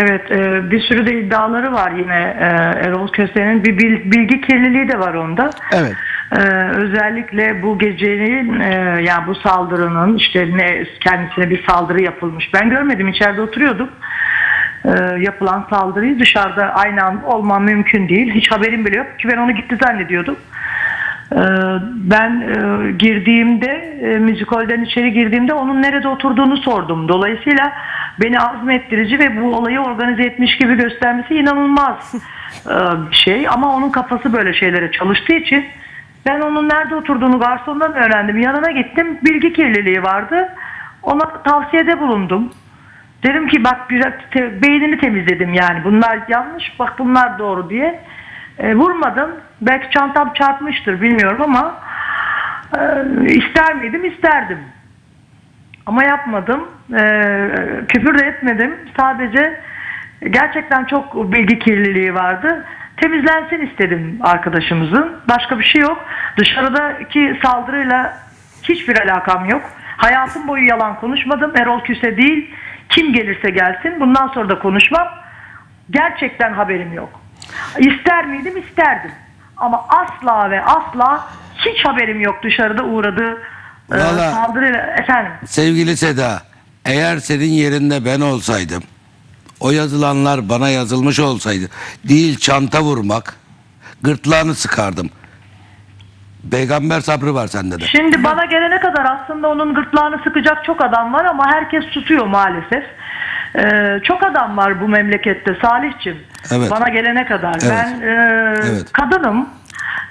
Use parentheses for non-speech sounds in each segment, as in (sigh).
Evet, e, bir sürü de iddiaları var yine e, Erol Köse'nin. Bir bil- bilgi kirliliği de var onda. Evet. E, özellikle bu gecenin, e, yani bu saldırının işte ne kendisine bir saldırı yapılmış. Ben görmedim, içeride oturuyordum. E, yapılan saldırıyı dışarıda aynı anda olmam mümkün değil. Hiç haberim bile yok ki ben onu gitti zannediyordum. Ee, Ben e, girdiğimde, e, müzikolden içeri girdiğimde onun nerede oturduğunu sordum. Dolayısıyla beni azmettirici ve bu olayı organize etmiş gibi göstermesi inanılmaz (laughs) e, bir şey. Ama onun kafası böyle şeylere çalıştığı için ben onun nerede oturduğunu garsondan öğrendim. Yanına gittim, bilgi kirliliği vardı. Ona tavsiyede bulundum. Dedim ki bak biraz te- beynini temizledim yani. Bunlar yanlış, bak bunlar doğru diye. E, vurmadım. Belki çantam çarpmıştır bilmiyorum ama e, ister miydim? İsterdim. Ama yapmadım. E, küfür de etmedim. Sadece gerçekten çok bilgi kirliliği vardı. Temizlensin istedim arkadaşımızın. Başka bir şey yok. Dışarıdaki saldırıyla hiçbir alakam yok. Hayatım boyu yalan konuşmadım. Erol Küse değil. Kim gelirse gelsin. Bundan sonra da konuşmam. Gerçekten haberim yok. İster miydim? İsterdim. Ama asla ve asla hiç haberim yok dışarıda uğradığı e, Vallahi- saldırıyla. Efendim. Sevgili Seda, eğer senin yerinde ben olsaydım, o yazılanlar bana yazılmış olsaydı, değil çanta vurmak, gırtlağını sıkardım. Peygamber sabrı var sende de. Şimdi bana gelene kadar aslında onun gırtlağını sıkacak çok adam var ama herkes susuyor maalesef. Ee, çok adam var bu memlekette Salihçim. Evet. Bana gelene kadar. Evet. Ben e, Evet. kadınım.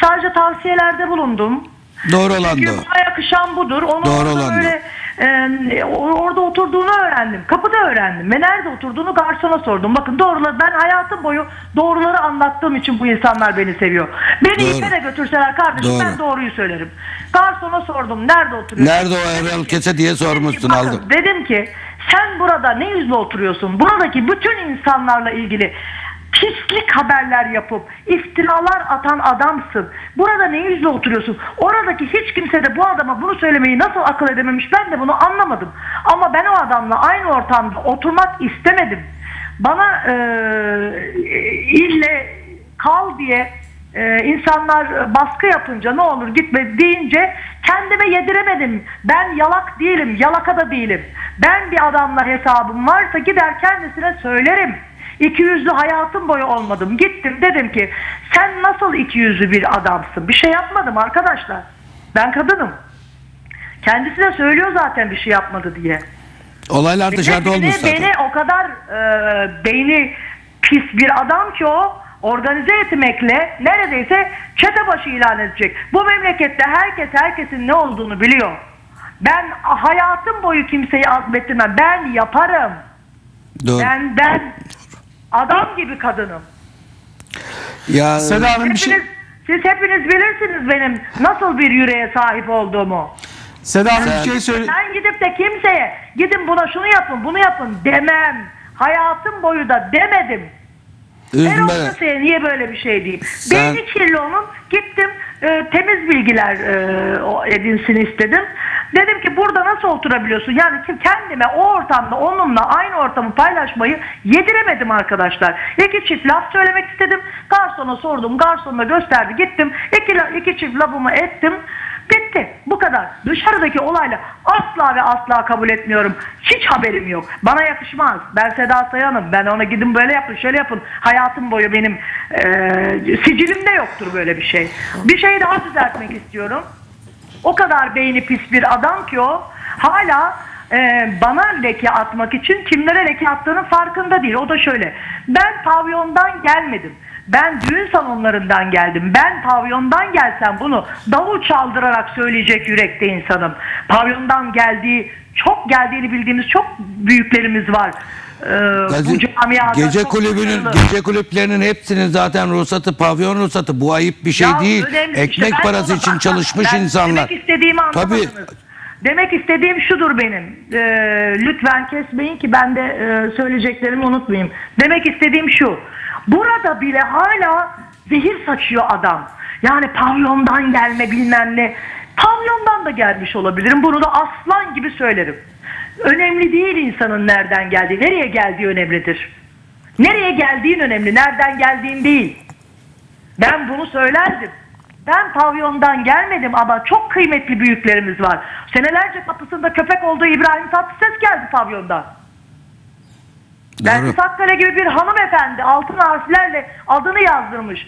Sadece tavsiyelerde bulundum. Doğru olan Çünkü da yakışan budur. Onu Doğru olan böyle e, orada oturduğunu öğrendim. Kapıda öğrendim. Ve nerede oturduğunu garsona sordum. Bakın doğruları ben hayatım boyu doğruları anlattığım için bu insanlar beni seviyor. Beni Doğru. ipe de götürseler kardeşim Doğru. ben doğruyu söylerim. Garsona sordum. Nerede oturuyor? Nerede o Erol Kese diye sormuşsun Bakın, aldım. Dedim ki sen burada ne yüzle oturuyorsun? Buradaki bütün insanlarla ilgili pislik haberler yapıp iftiralar atan adamsın. Burada ne yüzle oturuyorsun? Oradaki hiç kimse de bu adama bunu söylemeyi nasıl akıl edememiş ben de bunu anlamadım. Ama ben o adamla aynı ortamda oturmak istemedim. Bana e, ille kal diye ee, insanlar baskı yapınca ne olur gitme deyince kendime yediremedim. Ben yalak değilim, yalaka da değilim. Ben bir adamla hesabım varsa gider kendisine söylerim. İki yüzlü hayatım boyu olmadım. Gittim dedim ki sen nasıl iki yüzlü bir adamsın? Bir şey yapmadım arkadaşlar. Ben kadınım. Kendisi de söylüyor zaten bir şey yapmadı diye. Olaylar dışarıda Beni- olmuş zaten. Beni o kadar e, beyni pis bir adam ki o organize etmekle neredeyse çete başı ilan edecek. Bu memlekette herkes herkesin ne olduğunu biliyor. Ben hayatım boyu kimseyi azmettirmem. Ben yaparım. Doğru. Ben ben adam gibi kadınım. Ya Seda Hanım bir Hepiniz, şey... siz hepiniz bilirsiniz benim nasıl bir yüreğe sahip olduğumu. Seda Hanım bir şey söyle... Ben gidip de kimseye gidin buna şunu yapın bunu yapın demem. Hayatım boyu da demedim. Erol üzme. Köse'ye niye böyle bir şey diyeyim? Sen- Beyni kirli onun. Gittim e, temiz bilgiler e, o edinsin istedim. Burada nasıl oturabiliyorsun? Yani ki kendime o ortamda onunla aynı ortamı paylaşmayı yediremedim arkadaşlar. İki çift laf söylemek istedim. Garsona sordum. Garson da gösterdi. Gittim. İki, iki çift lafımı ettim. Bitti. Bu kadar. Dışarıdaki olayla asla ve asla kabul etmiyorum. Hiç haberim yok. Bana yakışmaz. Ben Seda Sayan'ım. Ben ona gidin böyle yapın, şöyle yapın. Hayatım boyu benim e, sicilimde yoktur böyle bir şey. Bir şey daha düzeltmek istiyorum. O kadar beyni pis bir adam ki o hala e, bana leke atmak için kimlere leke attığının farkında değil. O da şöyle. Ben pavyondan gelmedim. Ben düğün salonlarından geldim. Ben pavyondan gelsem bunu davul çaldırarak söyleyecek yürekte insanım. Pavyondan geldiği, çok geldiğini bildiğimiz çok büyüklerimiz var. Ee, bu Gazi- camiada gece çok kulübünün başarılı. gece kulüplerinin hepsinin zaten ruhsatı pavyon ruhsatı bu ayıp bir şey Ya değil. önemli Ekmek işte. Ben parası için bak, çalışmış ben insanlar. Demek istediğimi anlamadınız. Tabii. Demek istediğim şudur benim. Ee, lütfen kesmeyin ki ben de e, söyleyeceklerimi unutmayayım. Demek istediğim şu. Burada bile hala zehir saçıyor adam. Yani pavyondan gelme bilmem ne. Pavyondan da gelmiş olabilirim. Bunu da aslan gibi söylerim. Önemli değil insanın nereden geldiği, nereye geldiği önemlidir. Nereye geldiğin önemli, nereden geldiğin değil. Ben bunu söylerdim. Ben pavyondan gelmedim ama çok kıymetli büyüklerimiz var. Senelerce kapısında köpek olduğu İbrahim Tatlıses geldi pavyondan. Belki Sakkale gibi bir hanımefendi altın harflerle adını yazdırmış.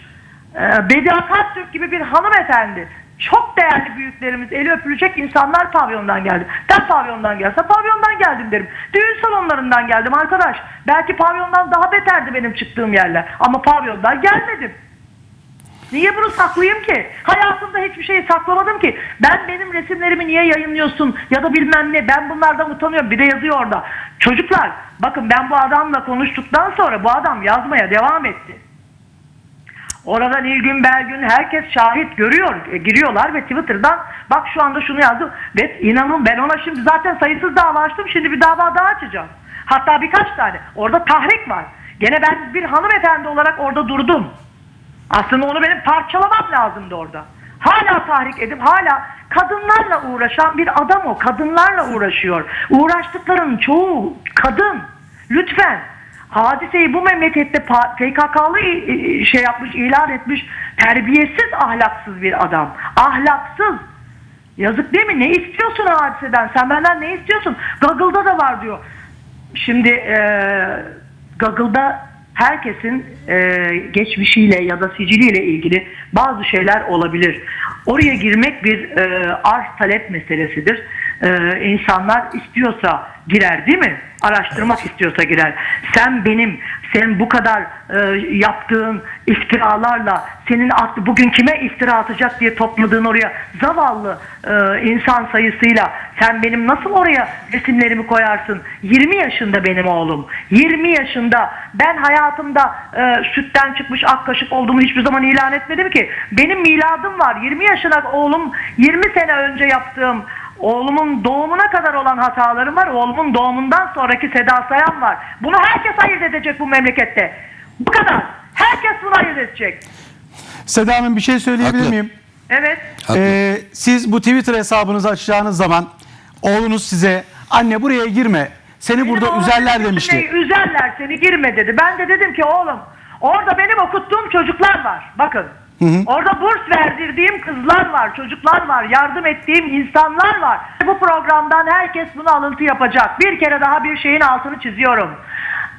Ee, Bediye Atatürk gibi bir hanımefendi. Çok değerli büyüklerimiz, eli öpülecek insanlar pavyondan geldi. Ben pavyondan gelse pavyondan geldim derim. Düğün salonlarından geldim arkadaş. Belki pavyondan daha beterdi benim çıktığım yerler. Ama pavyondan gelmedim. Niye bunu saklayayım ki? Hayatımda hiçbir şeyi saklamadım ki. Ben benim resimlerimi niye yayınlıyorsun ya da bilmem ne. Ben bunlardan utanıyorum. Bir de yazıyor orada. Çocuklar bakın ben bu adamla konuştuktan sonra bu adam yazmaya devam etti. Oradan İlgün Belgün herkes şahit görüyor. E, giriyorlar ve Twitter'dan bak şu anda şunu yazdım. Ve inanın ben ona şimdi zaten sayısız dava açtım. Şimdi bir dava daha açacağım. Hatta birkaç tane. Orada tahrik var. Gene ben bir hanımefendi olarak orada durdum. Aslında onu benim parçalamam lazımdı orada. Hala tahrik edip hala kadınlarla uğraşan bir adam o. Kadınlarla uğraşıyor. Uğraştıklarının çoğu kadın. Lütfen. Hadiseyi bu memlekette PKK'lı şey yapmış, ilan etmiş terbiyesiz, ahlaksız bir adam. Ahlaksız. Yazık değil mi? Ne istiyorsun hadiseden? Sen benden ne istiyorsun? Google'da da var diyor. Şimdi eee Google'da herkesin eee, geçmişiyle ya da siciliyle ilgili bazı şeyler olabilir. Oraya girmek bir eee arz talep meselesidir. Eee insanlar istiyorsa girer değil mi? Araştırmak istiyorsa girer. Sen benim, sen bu kadar eee, yaptığın iftiralarla senin aklı bugün kime iftira atacak diye topladığın oraya zavallı eee, insan sayısıyla sen benim nasıl oraya resimlerimi koyarsın? 20 yaşında benim oğlum. 20 yaşında ben hayatımda e, sütten çıkmış ak kaşık olduğumu hiçbir zaman ilan etmedim ki. Benim miladım var. 20 yaşına oğlum 20 sene önce yaptığım oğlumun doğumuna kadar olan hatalarım var. Oğlumun doğumundan sonraki Seda Sayan var. Bunu herkes ayırt edecek bu memlekette. Bu kadar. Herkes bunu ayırt edecek. Seda Hanım bir şey söyleyebilir Haklı. miyim? Evet. Haklı. Ee, siz bu Twitter hesabınızı açacağınız zaman oğlunuz size anne buraya girme seni Benim burada oğlum üzerler demişti. ki, Üzerler seni girme dedi. Ben de dedim ki oğlum orada benim okuttuğum çocuklar var. Bakın. Orada burs verdirdiğim kızlar var, çocuklar var, yardım ettiğim insanlar var. Bu programdan herkes bunu alıntı yapacak. Bir kere daha bir şeyin altını çiziyorum.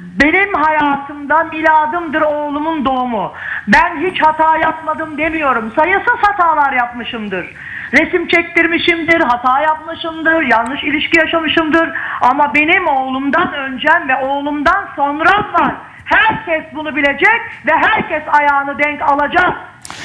Benim hayatımda miladımdır oğlumun doğumu. Ben hiç hata yapmadım demiyorum. Sayısız hatalar yapmışımdır. Resim çektirmişimdir, hata yapmışımdır, yanlış ilişki yaşamışımdır. Ama benim oğlumdan öncem ve oğlumdan sonram var. Herkes bunu bilecek ve herkes ayağını denk alacak.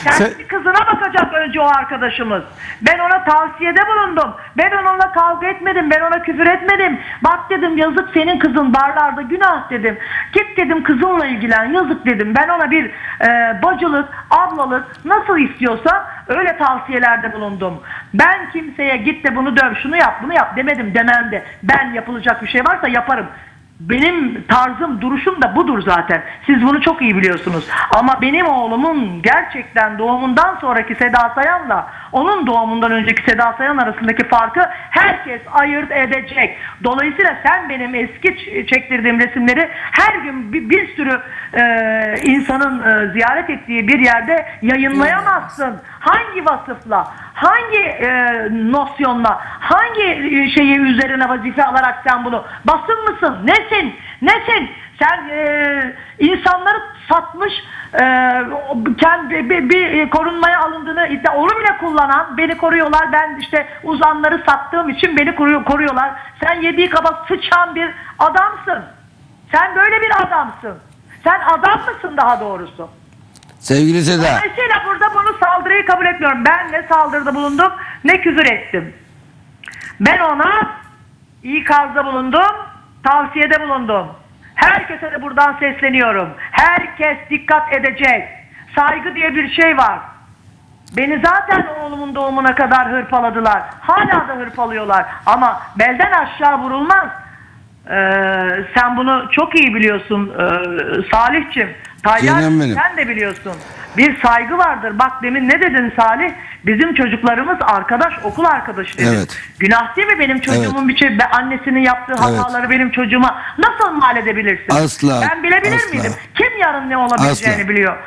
Kendi Se- kızına bakacak önce o arkadaşımız. Ben ona tavsiyede bulundum. Ben onunla kavga etmedim. Ben ona küfür etmedim. Bak dedim yazık senin kızın barlarda günah dedim. Git dedim kızınla ilgilen yazık dedim. Ben ona bir e, bacılık, ablalık nasıl istiyorsa öyle tavsiyelerde bulundum. Ben kimseye git de bunu döv, şunu yap, bunu yap demedim demem de. Ben yapılacak bir şey varsa yaparım. Benim tarzım, duruşum da budur zaten. Siz bunu çok iyi biliyorsunuz. Ama benim oğlumun gerçekten doğumundan sonraki Seda Sayan'la onun doğumundan önceki Seda Sayan arasındaki farkı herkes ayırt edecek. Dolayısıyla sen benim eski çektirdiğim resimleri her gün bir, bir sürü e, insanın e, ziyaret ettiği bir yerde yayınlayamazsın. Hangi vasıfla, hangi e, nosyonla, hangi e, şeyi üzerine vazife alarak sen bunu basın mısın? Nesin? Nesin? Sen e, insanları satmış, e, kendi bir, bir korunmaya alındığını iddia, onu bile kullanan, beni koruyorlar. Ben işte uzanları sattığım için beni koruyor, koruyorlar. Sen yediği kaba sıçan bir adamsın. Sen böyle bir adamsın. Sen adam mısın daha doğrusu? Sevgili Seda. Dolayısıyla burada bunu saldırıyı kabul etmiyorum. Ben ne saldırıda bulundum ne küfür ettim. Ben ona ikazda bulundum, tavsiyede bulundum. Herkese de buradan sesleniyorum. Herkes dikkat edecek. Saygı diye bir şey var. Beni zaten oğlumun doğumuna kadar hırpaladılar. Hala da hırpalıyorlar. Ama belden aşağı vurulmaz. Ee, sen bunu çok iyi biliyorsun ee, Salihçim. Tayyar Canım benim. sen de biliyorsun. Bir saygı vardır. Bak demin ne dedin Salih? Bizim çocuklarımız arkadaş, okul arkadaşı dedin. Evet. Günah değil mi benim çocuğumun bir şey, be- annesinin yaptığı Evet. hataları benim çocuğuma nasıl mal edebilirsin? Asla, Ben bilebilir asla. miydim? Kim yarın ne olabileceğini Asla. biliyor.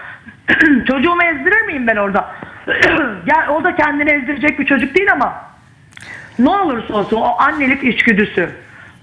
(clears throat) Çocuğumu ezdirir miyim ben orada? (clears throat) ya o da kendini ezdirecek bir çocuk değil ama ne olursa olsun o annelik içgüdüsü.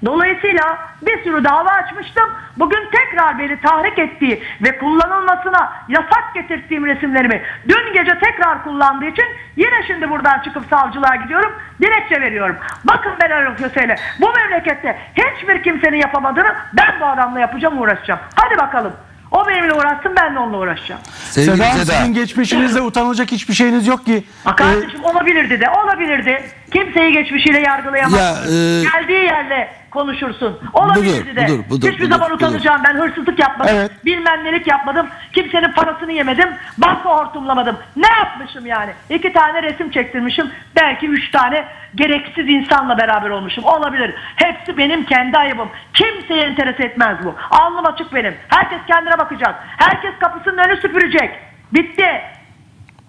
Dolayısıyla bir sürü dava açmıştım. Bugün tekrar beni tahrik ettiği ve kullanılmasına yasak getirdiğim resimlerimi dün gece tekrar kullandığı için yine şimdi buradan çıkıp savcılığa gidiyorum. Dilekçe veriyorum. Bakın ben Erol Köse'yle bu memlekette hiçbir kimsenin yapamadığını ben bu adamla yapacağım uğraşacağım. Hadi bakalım. O benimle uğraşsın ben de onunla uğraşacağım. Sevgili Seda Seda. sizin geçmişinizde utanılacak hiçbir şeyiniz yok ki. Ha Ee, kardeşim olabilirdi de olabilirdi. Kimseyi geçmişiyle yargılayamaz. Ya, e, Geldiği yerde konuşursun. Olabilirdi Budur, de. budur, budur, Hiçbir budur, zaman budur. utanacağım. Ben hırsızlık yapmadım. Evet. Bilmem nelik yapmadım. Kimsenin parasını yemedim. Banka hortumlamadım. Ne yapmışım yani? İki tane resim çektirmişim. Belki üç tane gereksiz insanla beraber olmuşum. Olabilir. Hepsi benim kendi ayıbım. Kimseye enteres etmez bu. Alnım açık benim. Herkes kendine bakacak. Herkes kapısının önü süpürecek. Bitti.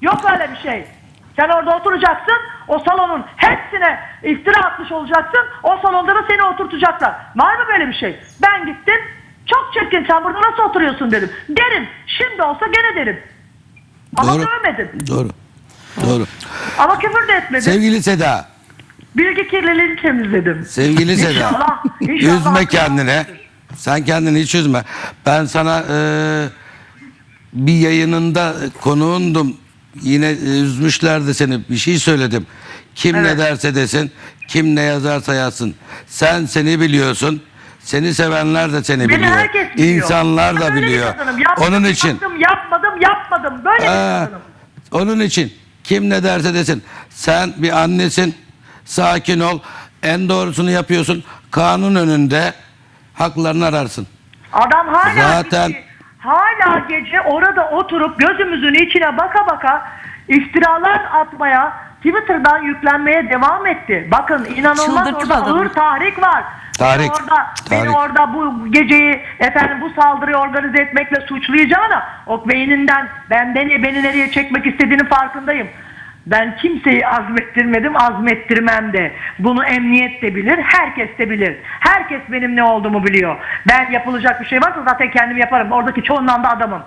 Yok öyle bir şey. Sen orada oturacaksın, o salonun hepsine iftira atmış olacaksın, o salonda da seni oturtacaklar. Var mı böyle bir şey? Ben gittim, çok çirkin sen burada nasıl oturuyorsun dedim. Derim, şimdi olsa gene derim. Ama Doğru. dövmedim. Doğru. Doğru. Ama küfür de etmedim. Sevgili Seda. Bilgi kirliliğini temizledim. Sevgili Seda. İnşallah, inşallah üzme olmuştur. Sen kendini hiç üzme. Ben sana e, bir yayınında konuğundum. Yine e, üzmüşlerdi seni. Bir şey söyledim. Kim ne Evet. derse desin, kim ne yazarsa yazsın. Sen seni biliyorsun. Seni sevenler de seni Beni biliyor. herkes biliyor. İnsanlar da öyle biliyor. Onun için Yaptım, yapmadım, yapmadım. Böyle bir Ee, onun için kim ne derse desin. Sen bir annesin. Sakin ol. En doğrusunu yapıyorsun. Kanun önünde haklarını ararsın. Adam hala Zaten- gece, hala gece orada oturup gözümüzün içine baka baka iftiralar atmaya Twitter'dan yüklenmeye devam etti. Bakın inanılmaz Çıldırttı orada adamı. ağır tahrik var. Tahrik, Beni orada, beni tahrik. orada bu geceyi efendim bu saldırıyı organize etmekle suçlayacağına o beyninden ben beni, beni nereye çekmek istediğini farkındayım. Ben kimseyi azmettirmedim, azmettirmem de. Bunu emniyet de bilir, herkes de bilir. Herkes benim ne olduğumu biliyor. Ben yapılacak bir şey varsa zaten kendim yaparım. Oradaki çoğundan da adamım.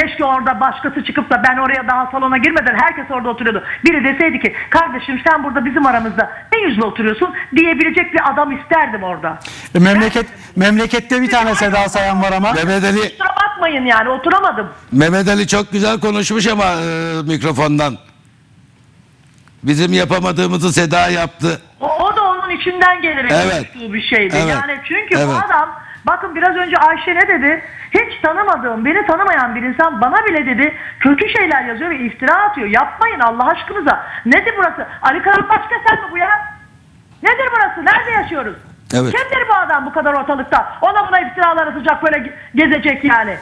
Keşke orada başkası çıkıp da ben oraya daha salona girmeden herkes orada oturuyordu. Biri deseydi ki kardeşim sen burada bizim aramızda ne yüzle oturuyorsun diyebilecek bir adam isterdim orada. e, memleket memlekette bir tane Seda Sayan var ama. Mehmet Ali, Kusura bakmayın yani oturamadım. Mehmet Ali çok güzel konuşmuş ama e, mikrofondan. Bizim yapamadığımızı Seda yaptı. O, o da onun içinden gelerek Evet. bir şeydi. Evet. Yani çünkü bu Evet. adam bakın biraz önce Ayşe ne dedi? Hiç tanımadığım, beni tanımayan bir insan bana bile dedi kötü şeyler yazıyor ve iftira atıyor. Yapmayın Allah aşkınıza. Nedir burası? Ali Kıran Başkesen mi bu ya? Nedir burası? Nerede yaşıyoruz? Evet. Kimdir bu adam bu kadar ortalıkta? Ona buna iftiralar atacak böyle ge- gezecek yani.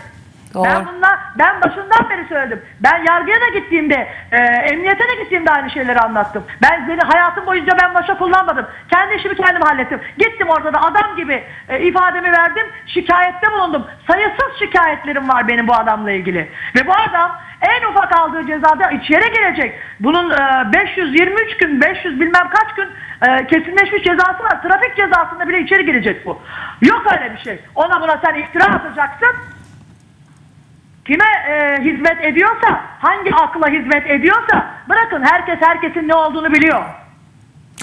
Doğru. Ben bunlar, ben başından beri söyledim. Ben yargıya da gittiğimde, e, emniyete de gittiğimde aynı şeyleri anlattım. Ben seni hayatım boyunca ben başa kullanmadım. Kendi işimi kendim hallettim. Gittim orada da adam gibi e, ifademi verdim. Şikayette bulundum. Sayısız şikayetlerim var benim bu adamla ilgili. Ve bu adam en ufak aldığı cezada içeri girecek. Bunun e, 523 gün, 500 bilmem kaç gün e, kesinleşmiş cezası var. Trafik cezasında bile içeri girecek bu. Yok öyle bir şey. Ona buna sen iftira atacaksın. Kime e, hizmet ediyorsa, hangi akla hizmet ediyorsa bırakın herkes herkesin ne olduğunu biliyor.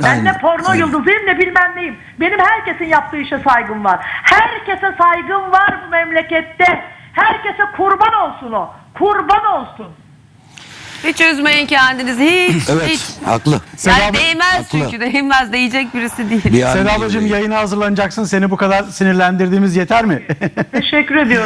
Ben Aynen, ne porno aynen. yıldızıyım ne bilmem neyim. Benim herkesin yaptığı işe saygım var. Herkese saygım var bu memlekette. Herkese kurban olsun o. Kurban olsun. Hiç üzmeyin kendinizi hiç. Evet, Hiç. haklı. Seda Yani abla- değmez Haklı. çünkü değmez değecek birisi değil. Bir an- Seda ablacığım yayına hazırlanacaksın. Seni bu kadar sinirlendirdiğimiz yeter mi? (laughs) Teşekkür ediyorum.